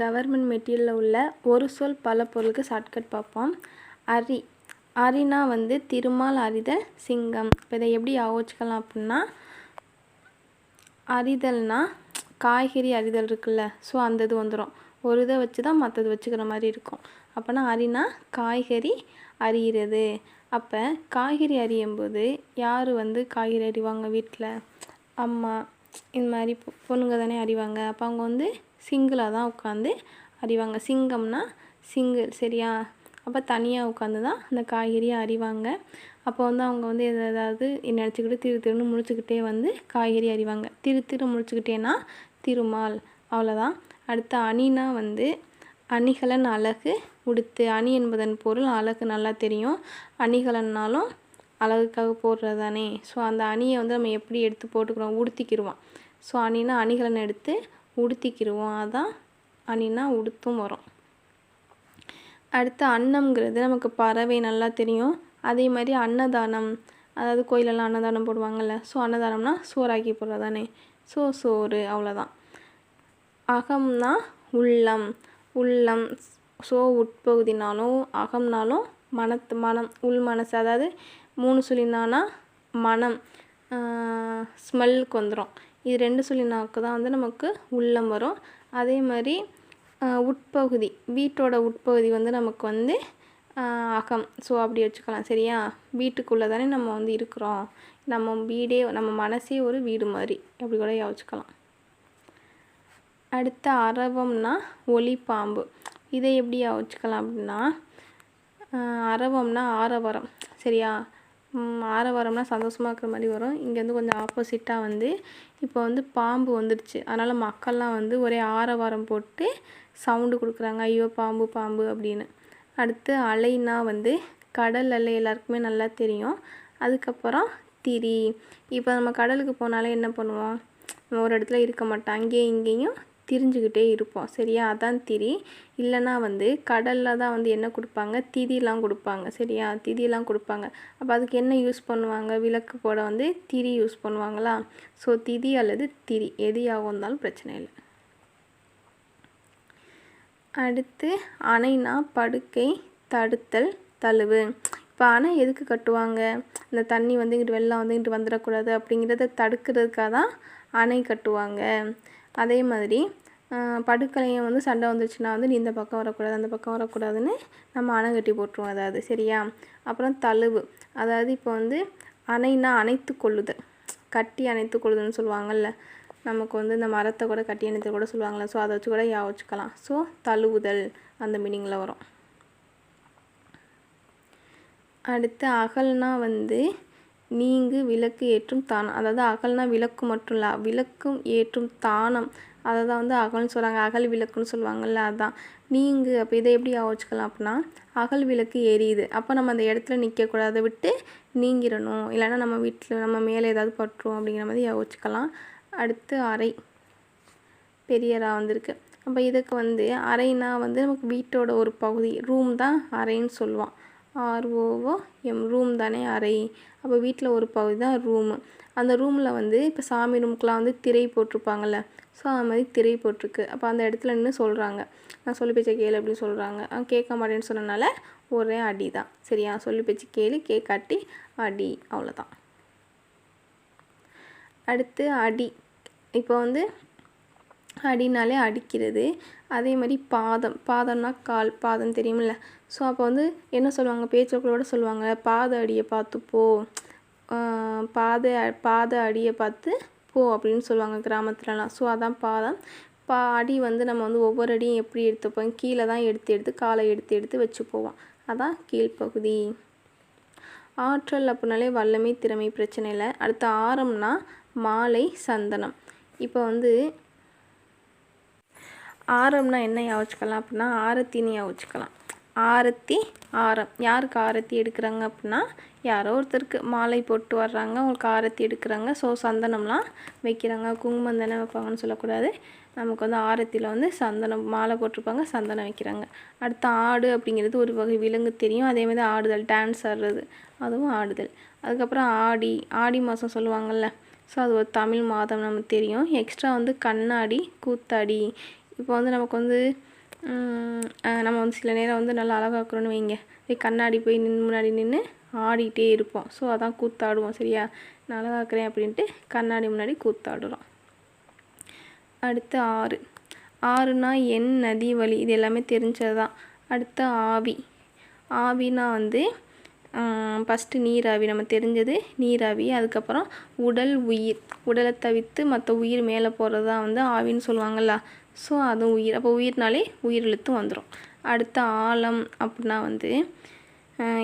Government மெட்டீரியலில் உள்ள ஒரு சொல் பல பொருளுக்கு ஷார்ட்கட் பார்ப்போம். அரி அரினா வந்து திருமால் அரித சிங்கம். இப்போ இதை எப்படி யோசிக்கலாம் அப்படின்னா அரிதல்னால் காய்கறி அரிதல் இருக்குல்ல ஸோ அந்த இது வந்துடும் ஒரு இதை வச்சு தான் மற்றது வச்சுக்கிற மாதிரி இருக்கும். அப்போனா அரினா காய்கறி அறிகிறது அப்போ காய்கறி அறியும்போது யார் வந்து காய்கறி அறிவாங்க வீட்டில் அம்மா இந்த மாதிரி பொ- பொண்ணுங்க தானே அறிவாங்க. அப்போ அவங்க வந்து சிங்கிளாக தான் உட்காந்து அறிவாங்க. சிங்கம்னா சிங்கிள் சரியா? அப்போ தனியாக உட்காந்து தான் அந்த காய்கறியை அறிவாங்க. அப்போ வந்து அவங்க வந்து எதாவது நினச்சிக்கிட்டு திரு திருன்னு முடிச்சுக்கிட்டே வந்து காய்கறி அறிவாங்க. திரு திரு முடிச்சுக்கிட்டேன்னா திருமால் அவ்வளோதான் அடுத்து அணினா வந்து அணிகலன் அழகு உடுத்து அணி என்பதன் பொருள் அழகு நல்லா தெரியும். அணிகலன்னாலும் அழகுக்காக போடுறது தானே ஸோ அந்த அணியை வந்து நம்ம எப்படி எடுத்து போட்டுக்கிறோம்? உடுத்திக்கிடுவான் ஸோ அணினா அணிகலன் எடுத்து உடுத்திக்கிடுவோம் அதான் அணினா உடுத்தும் வரும். அடுத்து அன்னம்ங்கிறது நமக்கு பறவை நல்லா தெரியும். அதே மாதிரி அன்னதானம் அதாவது கோயிலெல்லாம் அன்னதானம் போடுவாங்கள்ல ஸோ அன்னதானம்னா சோறாக்கி போடுறது தானே ஸோ சோறு அவ்வளோதான் அகம்னா உள்ளம் உள்ளம் ஸோ உட்பகுதினாலும் அகம்னாலும் மனத்து மனம் உள் மனசு அதாவது மூணு சொல்லினானா மனம் ஸ்மெல்லுக்கு வந்துடும் இது ரெண்டு சொல்லினாக்கு தான் வந்து நமக்கு உள்ளம் வரும். அதே மாதிரி உட்பகுதி வீட்டோட உட்பகுதி வந்து நமக்கு வந்து அகம். ஸோ அப்படி வச்சுக்கலாம் சரியா? வீட்டுக்குள்ளே தானே நம்ம வந்து இருக்கிறோம். நம்ம வீடே நம்ம மனசே ஒரு வீடு மாதிரி. அப்படி கூட யோசிச்சுக்கலாம். அடுத்த அரவம்னா ஒளி பாம்பு இதை எப்படி யோசிச்சுக்கலாம் அப்படின்னா அரவம்னா ஆரவரம் சரியா? ஆரவாரம்னா சந்தோஷமாக இருக்கிற மாதிரி வரும். இங்கே வந்து கொஞ்சம் ஆப்போசிட்டாக வந்து இப்போ வந்து பாம்பு வந்துடுச்சு அதனால் மக்கள்லாம் வந்து ஒரே ஆரவாரம் போட்டு சவுண்டு கொடுக்குறாங்க. ஐயோ பாம்பு பாம்பு அப்படின்னு. அடுத்து அலைனா வந்து கடல் அலை எல்லாருக்குமே நல்லா தெரியும். அதுக்கப்புறம் திரி. இப்போ நம்ம கடலுக்கு போனாலே என்ன பண்ணுவோம்? நம்ம ஒரு இடத்துல இருக்க மாட்டோம். அங்கேயும் இங்கேயும் திரிஞ்சுக்கிட்டே இருப்போம். சரியா? அதான் திரி. இல்லைன்னா வந்து கடலில் தான் வந்து என்ன கொடுப்பாங்க? திதிலாம் கொடுப்பாங்க. சரியா? திதிலாம் கொடுப்பாங்க. அப்போ அதுக்கு என்ன யூஸ் பண்ணுவாங்க? விளக்கு போட வந்து திரி யூஸ் பண்ணுவாங்களா? ஸோ திதி அல்லது திரி. எதையாக இருந்தாலும் பிரச்சனை இல்லை. அடுத்து அணைனா படுக்கை தடுத்தல் தழுவு. இப்போ அணை எதுக்கு கட்டுவாங்க? இந்த தண்ணி வந்து இங்கிட்டு வெள்ளம் வந்து இங்கிட்டு வந்துடக்கூடாது அப்படிங்கிறத தடுக்கிறதுக்காக தான் அணை கட்டுவாங்க. அதே மாதிரி படுக்கலையும் வந்து சண்டை வந்துருச்சுன்னா வந்து நீ இந்த பக்கம் வரக்கூடாது அந்த பக்கம் வரக்கூடாதுன்னு நம்ம அணை கட்டி போட்டுருவோம் அதாவது சரியா? அப்புறம் தழுவு. அதாவது இப்போ வந்து அணைனா அணைத்து கொள்ளுதல். கட்டி அணைத்து கொள்ளுதுன்னு சொல்லுவாங்கல்ல. நமக்கு வந்து இந்த மரத்தை கூட கட்டி அணைத்து கூட சொல்லுவாங்கள்ல ஸோ அதை வச்சு கூட யா வச்சுக்கலாம். ஸோ தழுவுதல் அந்த மீனிங்கில் வரும். அடுத்து அகல்னா வந்து நீங்கு விளக்கு ஏற்றும் தானம். அதாவது அகல்னா விளக்கு மட்டும் இல்லை விளக்கும் ஏற்றும் தானம் அதை தான் வந்து அகல்னு சொல்கிறாங்க அகல் விளக்குன்னு சொல்லுவாங்கள்ல அதுதான் நீங்கு அப்போ இதை எப்படி யோசிச்சுக்கலாம் அப்படின்னா அகல் விளக்கு எரியுது. அப்போ நம்ம அந்த இடத்துல நிற்கக்கூடாது விட்டு நீங்கிடணும். இல்லைன்னா நம்ம வீட்டில் நம்ம மேலே ஏதாவது பட்டுரும் அப்படிங்கிற மாதிரி யோசிச்சுக்கலாம் அடுத்து அறை. பெரியராக வந்திருக்கு. அப்போ இதுக்கு வந்து அறைனா வந்து நமக்கு வீட்டோட ஒரு பகுதி ரூம் தான் அறைன்னு சொல்லுவான். ஆர்ஓஓ எம் ரூம் தானே அறை. அப்போ வீட்டில் ஒரு பகுதி தான் ரூமு. அந்த ரூமில் வந்து இப்போ சாமி ரூமுக்கெலாம் வந்து திரை போட்டிருப்பாங்கல்ல. ஸோ அது மாதிரி திரை போட்டிருக்கு. அப்போ அந்த இடத்துல நின்று சொல்கிறாங்க நான் சொல்லி பேச்சை கேளு அப்படின்னு சொல்கிறாங்க அவன் கேட்க மாட்டேன்னு சொன்னனால ஒரே அடி தான். சரியா சொல்லி பேச்சு கேளு கேட்காட்டி அடி. அவ்வளோதான் அடுத்து அடி. இப்போ வந்து அடினாலே அடிக்கிறது. அதே மாதிரி பாதம். பாதம்னா கால் பாதம் தெரியுமில்ல. ஸோ அப்போ வந்து என்ன சொல்லுவாங்க? பேச்சுக்களோட சொல்லுவாங்க. பாத அடியை பார்த்து போ. பாத பாத அடியை பார்த்து போ அப்படின்னு சொல்லுவாங்க கிராமத்துலலாம். ஸோ அதான் பாதம். பா அடி வந்து நம்ம வந்து ஒவ்வொரு அடியும் எப்படி எடுத்துப்போம்? கீழே தான் எடுத்து எடுத்து காலை எடுத்து எடுத்து வச்சு போவோம். அதான் கீழ்ப்பகுதி. ஆற்றல் அப்படின்னாலே வல்லமை திறமை பிரச்சனை இல்லை. அடுத்து ஆரம்னா மாலை சந்தனம். இப்போ வந்து ஆரம்னா என்ன யோசிச்சுக்கலாம் அப்படின்னா ஆரத்தின்னு யோசிச்சுக்கலாம் ஆரத்தி ஆரம். யாருக்கு ஆரத்தி எடுக்கிறாங்க அப்படின்னா யாரோ ஒருத்தருக்கு மாலை போட்டு வர்றாங்க அவங்களுக்கு ஆரத்தி எடுக்கிறாங்க. ஸோ சந்தனம்லாம் வைக்கிறாங்க. குங்குமம் தானே வைப்பாங்கன்னு சொல்லக்கூடாது. நமக்கு வந்து ஆரத்தியில் வந்து சந்தனம் மாலை போட்டிருப்பாங்க சந்தனம் வைக்கிறாங்க. அடுத்து ஆடு அப்படிங்கிறது ஒரு வகை விலங்கு தெரியும். அதே மாதிரி ஆடுதல் டான்ஸ் ஆடுறது அதுவும் ஆடுதல். அதுக்கப்புறம் ஆடி ஆடி மாதம் சொல்லுவாங்கள்ல ஸோ அது ஒரு தமிழ் மாதம் நமக்கு தெரியும். எக்ஸ்ட்ரா வந்து கண்ணாடி கூத்தாடி இப்போ வந்து நமக்கு வந்து நம்ம வந்து சில நேரம் வந்து நல்லா அழகாக்குறோன்னு வைங்க. போய் கண்ணாடி போய் நின்று முன்னாடி நின்று ஆடிக்கிட்டே இருப்போம். ஸோ அதான் கூத்தாடுவோம் சரியா? நான் அழகாக்குறேன் அப்படின்ட்டு கண்ணாடி முன்னாடி கூத்தாடுறோம். அடுத்து ஆறு. ஆறுனா எண் நதி வழி இது எல்லாமே தெரிஞ்சது தான். அடுத்து ஆவி. ஆவினா வந்து ஃபஸ்ட்டு நீராவி நம்ம தெரிஞ்சது நீராவி அதுக்கப்புறம் உடல் உயிர். உடலை தவிர்த்து மற்ற உயிர் மேலே போகிறது தான் வந்து ஆவின்னு சொல்லுவாங்கள்ல ஸோ அதுவும் உயிர். அப்போ உயிர்னாலே உயிரெழுத்தும் வந்துடும் அடுத்த ஆழம் அப்படின்னா வந்து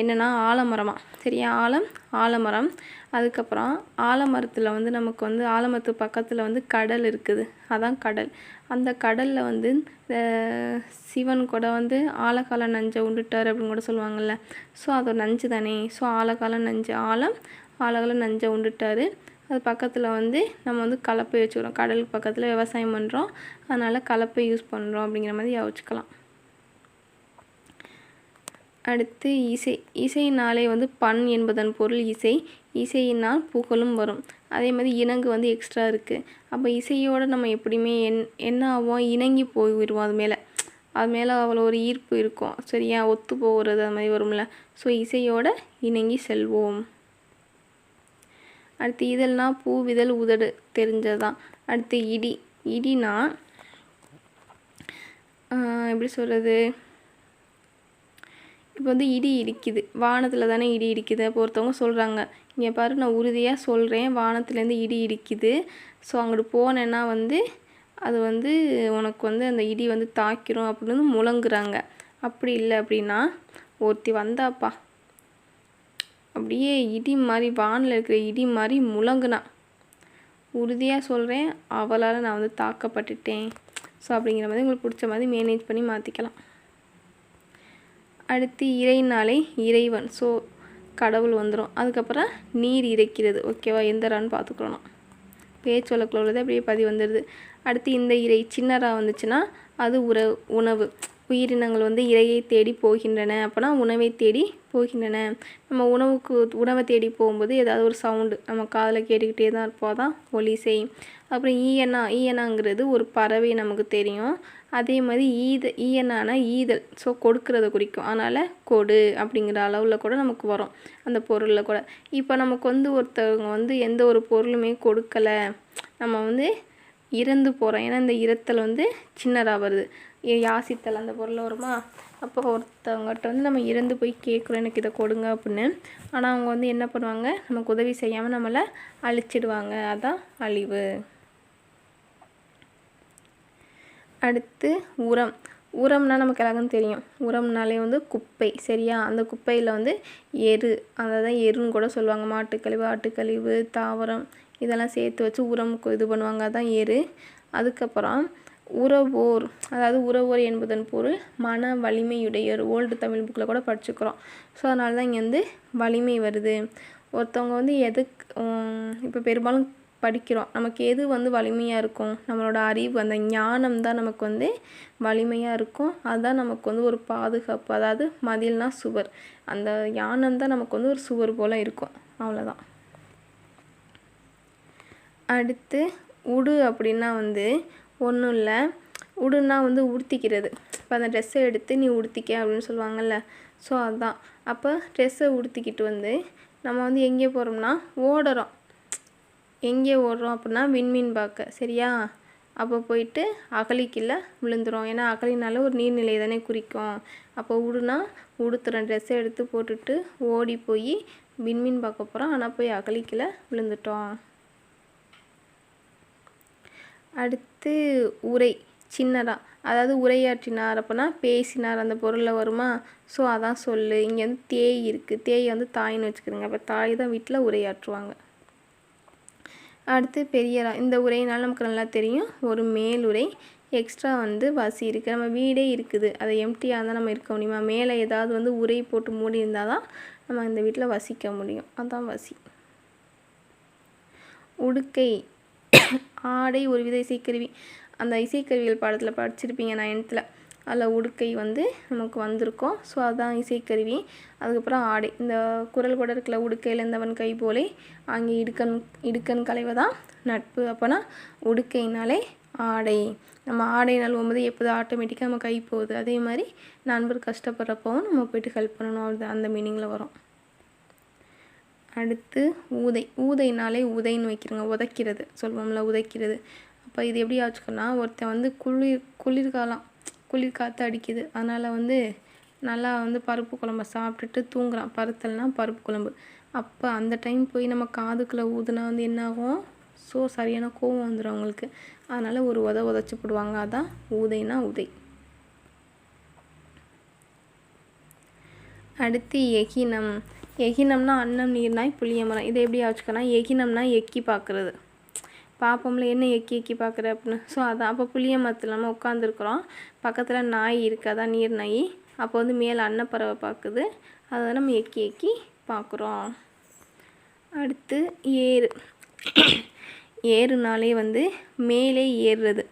என்னென்னா என்னன்னா சரியா? ஆலம் ஆலமரம். அதுக்கப்புறம் ஆலமரத்தில் வந்து நமக்கு வந்து ஆலமரத்து பக்கத்தில் வந்து கடல் இருக்குது. அதான் கடல். அந்த கடலில் வந்து சிவன் கூட வந்து ஆழகால நஞ்சை உண்டுட்டார் அப்படின்னு கூட சொல்லுவாங்கள்ல ஸோ அது நஞ்சு தானே? ஸோ ஆழகால நஞ்சு ஆழம் ஆழகால நஞ்சை உண்டுட்டார். அது பக்கத்தில் வந்து நம்ம வந்து கலப்பை வச்சுக்கிறோம். கடலுக்கு பக்கத்தில் விவசாயம் பண்ணுறோம் அதனால் கலப்பை யூஸ் பண்ணுறோம் அப்படிங்கிற மாதிரி யோசிச்சுக்கலாம். அடுத்து இசை. இசையினாலே வந்து பண் என்பதன் பொருள் இசை. இசையினால் புகழும் வரும். அதே மாதிரி இணங்கு வந்து எக்ஸ்ட்ரா இருக்குது அப்போ இசையோடு நம்ம எப்படியுமே என் என்ன ஆகும் இணங்கி போயிடுவோம் அது மேலே. அது மேலே அவ்வளோ ஒரு ஈர்ப்பு இருக்கும். சரியா? ஒத்து போகிறது அது மாதிரி வரும்ல. ஸோ இசையோடு இணங்கி செல்வோம். அடுத்து இதழ்னா பூ விதழ் உதடு தெரிஞ்சது தான் அடுத்து இடி. இடினா எப்படி சொல்கிறது இப்போ வந்து இடி இடிக்குது. வானத்தில் தானே இடி இடிக்குது. அப்போ ஒருத்தவங்க சொல்கிறாங்க இங்கே பாரு நான் உறுதியாக சொல்கிறேன் வானத்துலேருந்து இடி இடிக்குது. ஸோ அங்கிட்டு போனேன்னா வந்து அது வந்து உனக்கு வந்து அந்த இடி வந்து தாக்கிரும். அப்படின்னு முழங்குறாங்க. அப்படி இல்லை அப்படின்னா ஒருத்தி வந்தாப்பா. அப்படியே இடி மாதிரி வானில் இருக்கிற இடி மாதிரி முழங்குனா. உறுதியாக சொல்கிறேன் அவளால் நான் வந்து தாக்கப்பட்டுட்டேன். ஸோ அப்படிங்கிற மாதிரி உங்களுக்கு பிடிச்ச மாதிரி மேனேஜ் பண்ணி மாற்றிக்கலாம் அடுத்து இறைனாலே இறைவன். ஸோ கடவுள் வந்துடும் அதுக்கப்புறம் நீர் இறைக்கிறது. ஓகேவா எந்த ரான்னு பார்த்துக்கணும். பேச்சு வழக்கில் உள்ளது அப்படியே பதிவு வந்துடுது அடுத்து இந்த இறை சின்னராக வந்துச்சுன்னா அது உற உணவு. உயிரினங்கள் வந்து இரையை தேடி போகின்றன அப்போனா உணவை தேடி போகின்றன. நம்ம உணவுக்கு உணவை தேடி போகும்போது ஏதாவது ஒரு சவுண்டு நம்ம காதில் கேட்டுக்கிட்டே தான் இருப்போம். தான் ஒலி செய்யும் அப்புறம் ஈயனா ஈயனாங்கிறது ஒரு பறவை நமக்கு தெரியும். அதே மாதிரி ஈத ஈயனானா ஈதல். ஸோ கொடுக்கறத குறிக்கும். அதனால் கொடு அப்படிங்கிற அளவில் கூட நமக்கு வரும். அந்த பொருளில் கூட. இப்போ நமக்கு வந்து ஒருத்தவங்க வந்து எந்த ஒரு பொருளுமே கொடுக்கல. நம்ம வந்து இறந்து போகிறோம் ஏன்னா இந்த இரத்தல் வந்து சின்னதாக வருது. ஏ- யாசித்தல் அந்த பொருள் வருமா? அப்போ ஒருத்தவங்ககிட்ட வந்து நம்ம இறந்து போய் கேட்குறோம் எனக்கு இதை கொடுங்க அப்படின்னு. ஆனால் அவங்க வந்து என்ன பண்ணுவாங்க? நமக்கு உதவி செய்யாமல் நம்மளை அழிச்சிடுவாங்க. அதான் அழிவு. அடுத்து உரம். உரம்னா நமக்கு எல்லாருக்கும் தெரியும். உரம்னாலே வந்து குப்பை. சரியா? அந்த குப்பையில் வந்து எரு. அதை தான் எருன்னு கூட சொல்லுவாங்க. மாட்டுக்கழிவு ஆட்டுக்கழிவு தாவரம் இதெல்லாம் சேர்த்து வச்சு உரம் இது பண்ணுவாங்க. அதான் ஏறு அதுக்கப்புறம் உறவோர் அதாவது உறவோர் என்பதன் பொருள் மன வலிமையுடையோர். ஓல்டு தமிழ் புக்கில் கூட படிச்சுக்கிறோம். ஸோ அதனால தான் இங்கே வந்து வலிமை வருது. ஒருத்தவங்க வந்து எதுக்கு இப்போ பெரும்பாலும் படிக்கிறோம். நமக்கு எது வந்து வலிமையாக இருக்கும்? நம்மளோட அறிவு அந்த ஞானம் தான் நமக்கு வந்து வலிமையாக இருக்கும். அதுதான் நமக்கு வந்து ஒரு பாதுகாப்பு. அதாவது மதில்னா சுவர். அந்த ஞானம் தான் நமக்கு வந்து ஒரு சுவர் போல் இருக்கும். அவ்வளோதான் அடுத்து உடு அப்படின்னா வந்து ஒன்றும் இல்லை. உடுன்னா வந்து உடுத்திக்கிறது. இப்போ அந்த ட்ரெஸ்ஸை எடுத்து நீ உடுத்திக்க அப்படின்னு சொல்லுவாங்கல்ல. ஸோ அதுதான் அப்போ ட்ரெஸ்ஸை உடுத்திக்கிட்டு வந்து நம்ம வந்து எங்கே போகிறோம்னா ஓடுறோம். எங்கே ஓடுறோம் அப்படின்னா விண்மீன் பார்க்க சரியா? அப்போ போயிட்டு அகலிக்குள்ள விழுந்துரும். ஏன்னா அகலினால ஒரு நீர்நிலை தானே குறிக்கும். அப்போ உடுனா உடுத்துறோம் ட்ரெஸ்ஸை எடுத்து போட்டுட்டு ஓடி போய் விண்மீன் பார்க்க போகிறோம் ஆனால் போய் அகலிக்குள்ள விழுந்துட்டோம். அடுத்து உரை சின்னதாக அதாவது உரையாற்றினார் அப்படின்னா பேசினார். அந்த பொருளில் வருமா? ஸோ அதான் சொல்லு. இங்கே வந்து தேய் இருக்குது தேய் வந்து தாய்ன்னு வச்சுக்கிறோங்க. அப்போ தாய் தான் வீட்டில் உரையாற்றுவாங்க. அடுத்து பெரியரா. இந்த உரையினால் நமக்கு நல்லா தெரியும். ஒரு மேலுரை எக்ஸ்ட்ரா வந்து வசி இருக்குது நம்ம வீடே இருக்குது. அதை எம்டியாக இருந்தால் நம்ம இருக்க முடியுமா? மேலே ஏதாவது வந்து உரை போட்டு மூடி இருந்தால் தான் நம்ம இந்த வீட்டில் வசிக்க முடியும். அதுதான் வசி. உடுக்கை. ஆடை ஒரு வித இசைக்கருவி. அந்த இசைக்கருவிகள் பாடத்தில் படிச்சிருப்பீங்க நைன்த்தில். அதில் உடுக்கை வந்து நமக்கு வந்திருக்கும். ஸோ அதுதான் இசைக்கருவி. அதுக்கப்புறம் ஆடை. இந்த குரல் கூட இருக்கல உடுக்கையில் இருந்தவன் கை போலே அங்கே இடுக்கன் இடுக்கன் கலைவதான் நட்பு. அப்போனா உடுக்கைனாலே ஆடை. நம்ம ஆடை நழுவும்போது எப்போதும் ஆட்டோமேட்டிக்காக நம்ம கை போகுது. அதே மாதிரி நண்பர் கஷ்டப்படுறப்பவும் நம்ம போய்ட்டு ஹெல்ப் பண்ணணும். அது அந்த மீனிங்கில் வரும். அடுத்து ஊதை ஊதைனாலே உதைன்னு வைக்கிறோங்க உதைக்கிறது சொல்லுவோம்ல உதைக்கிறது. அப்போ இது எப்படி ஆச்சுக்கோன்னா ஒருத்தன் வந்து குளிர் குளிர்காலம் குளிர் காற்று அடிக்குது. அதனால் வந்து நல்லா வந்து பருப்பு குழம்ப சாப்பிட்டுட்டு தூங்குறான். பருத்தல்னால் பருப்பு குழம்பு. அப்போ அந்த டைம் போய் நம்ம காதுக்குள்ளே ஊதுனா வந்து என்ன ஆகும் ஸோ சரியான கோவம் வந்துடும் அவங்களுக்கு. அதனால் ஒரு உத உதச்சி போடுவாங்க. அதான் ஊதைனா உதை. அடுத்து எகினம். எகினம்னா அன்னம் நீர்னாய் புளிய மரம் இதை எப்படி வச்சுக்கலாம் எகினம்னா எக்கி பார்க்குறது பார்ப்போம்ல என்ன எக்கி எக்கி பார்க்குற அப்படின்னு. ஸோ அதான். அப்போ புளிய மரத்தில் நம்ம உட்காந்துருக்குறோம் பக்கத்தில் நாய் இருக்குது அதான் நீர் நாய் அப்போ வந்து மேலே அன்னப்பறவை பார்க்குது அதை நம்ம எக்கி எக்கி பார்க்குறோம் அடுத்து ஏறு. ஏறுனாலே வந்து மேலே ஏறுறது.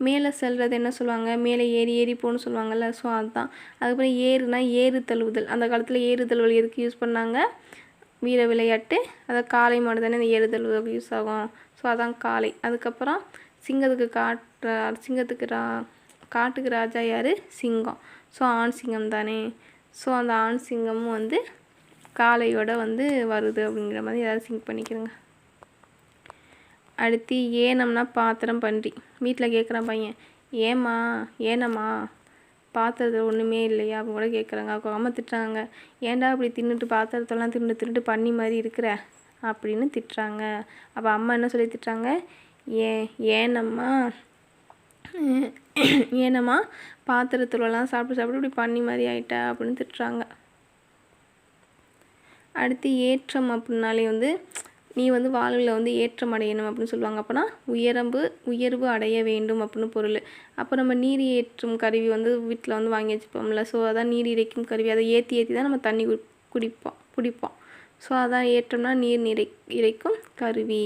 மேலே செல்வது என்ன சொல்லுவாங்க? மேலே ஏறி ஏறி போகணும்னு சொல்லுவாங்கள்ல ஸோ அதுதான் அதுக்கப்புறம் ஏறுனா ஏறு தழுவுதல். அந்த காலத்தில் ஏறு தழுவல் எதுக்கு யூஸ் பண்ணாங்க? வீர விளையாட்டு. அதை காளை மாடு தானே இந்த ஏறு தழுவுதல் யூஸ் ஆகும். ஸோ அதான் காளை அதுக்கப்புறம் சிங்கத்துக்கு காட்டு சிங்கத்துக்கு ரா காட்டுக்கு ராஜா யார்? சிங்கம். ஸோ ஆண் சிங்கம் தானே. ஸோ அந்த ஆண் சிங்கமும் வந்து காளையோட வந்து வருது அப்படிங்கிற மாதிரி ஏதாவது சிங்க் பண்ணிக்கிறேங்க? அடுத்து ஏனம்னா பாத்திரம் பன்றி? வீட்டில் கேட்குறான் பையன். ஏம்மா ஏனம்மா? பாத்திரத்தில் ஒன்றுமே இல்லையா? அவங்க கூட கேட்குறாங்க அவங்க அம்மா திட்டுறாங்க. ஏன்டா அப்படி தின்னுட்டு பாத்திரத்தெல்லாம் தின்னு தின்னுட்டு பண்ணி மாதிரி இருக்கிற? அப்படின்னு திட்டுறாங்க. அப்போ அம்மா என்ன சொல்லி திட்டுறாங்க? ஏ ஏனம்மா? ஏனம்மா? பாத்திரத்துலலாம் சாப்பிட்டு சாப்பிட்டு இப்படி பண்ணி மாதிரி ஆயிட்டா? அப்படின்னு திட்டுறாங்க. அடுத்து ஏற்றம் அப்படின்னாலே வந்து நீ வந்து வாழ்வில் வந்து ஏற்றம் அடையணும் அப்படின்னு சொல்லுவாங்க. அப்போனா உயரம்பு உயர்வு அடைய வேண்டும் அப்படின்னு பொருள். அப்போ நம்ம நீர் ஏற்றும் கருவி வந்து வீட்டில் வந்து வாங்கி வச்சுப்போம்ல. ஸோ அதான் நீர் இறைக்கும் கருவி. அதை ஏற்றி ஏற்றி தான் நம்ம தண்ணி குடிப்போம் குடிப்போம். ஸோ அதான் ஏற்றம்னா நீர் நிறை இறைக்கும் கருவி.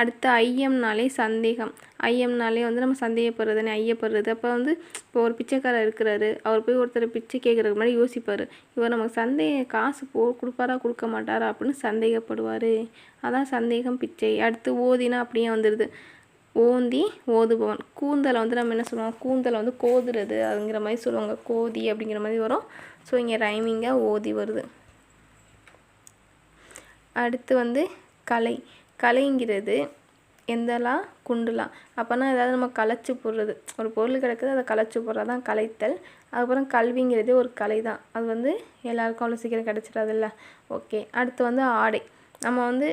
அடுத்து ஐயம்னாலே சந்தேகம். ஐயம்னாலே வந்து நம்ம சந்தேகப்படுறதுன்னு ஐயப்படுறது. அப்போ வந்து இப்போ ஒரு பிச்சைக்காரர் இருக்கிறாரு. அவர் போய் ஒருத்தர் பிச்சை கேட்குறதுக்கு முன்னாடி யோசிப்பார். இவர் நமக்கு சந்தேக காசு போ கொடுப்பாரா கொடுக்க மாட்டாரா அப்படின்னு சந்தேகப்படுவார். அதான் சந்தேகம் பிச்சை. அடுத்து ஓதினா அப்படியே வந்துடுது ஓந்தி ஓதுபவன். கூந்தலை வந்து நம்ம என்ன சொல்லுவோம்? கூந்தலை வந்து கோதுறது அப்படிங்கிற மாதிரி சொல்லுவாங்க. கோதி அப்படிங்கிற மாதிரி வரும். ஸோ இங்கே ரைமிங்காக ஓதி வருது. அடுத்து வந்து கலை. கலைங்கிறது எந்தலாம் குண்டுலாம். அப்போனா ஏதாவது நம்ம கலைச்சி போடுறது. ஒரு பொருள் கிடக்குது அதை கலைச்சி போடுறது தான் கலைத்தல். அதுக்கப்புறம் கல்விங்கிறதே ஒரு கலை தான் அது வந்து எல்லாருக்கும் அவ்வளோ சீக்கிரம் கிடச்சிடாதுல்ல? ஓகே. அடுத்து வந்து ஆடை. நம்ம வந்து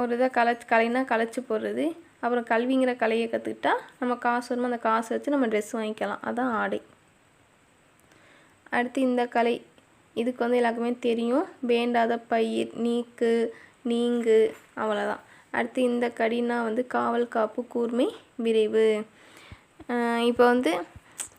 ஒரு இதை கலை கலைனா கலைச்சி போடுறது. அப்புறம் கல்விங்கிற கலையை கற்றுக்கிட்டா நம்ம காசு வருமோ அந்த காசை வச்சு நம்ம ட்ரெஸ் வாங்கிக்கலாம். அதான் ஆடை. அடுத்து இந்த கலை. இதுக்கு வந்து எல்லாருக்குமே தெரியும். வேண்டாத பயிர் நீக்கு நீங்கு அவ்வளோதான் அடுத்து இந்த கடினா வந்து காவல் காப்பு கூர்மை விரைவு. இப்போ வந்து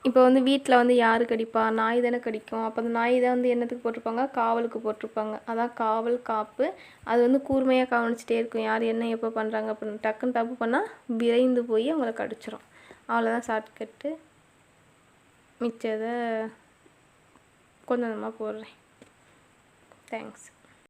இப்போ வந்து வீட்டில் வந்து யார் கடிப்பா? நாய் தானே கடிக்கும். அப்போ அந்த நாய் தான் வந்து என்னத்துக்கு போட்டிருப்பாங்க? காவலுக்கு போட்டிருப்பாங்க. அதான் காவல் காப்பு. அது வந்து கூர்மையாக கவனிச்சிட்டே இருக்கும். யார் என்ன எப்போ பண்ணுறாங்க அப்படின்னு. டக்குன்னு தப்பு பண்ணால் விரைந்து போய் அவங்கள கடிச்சிரும். அவ்வளோதான் ஷார்ட்கட்டு மிச்சதை கொஞ்சம் கொஞ்சமாக போடுறேன் தேங்க்ஸ்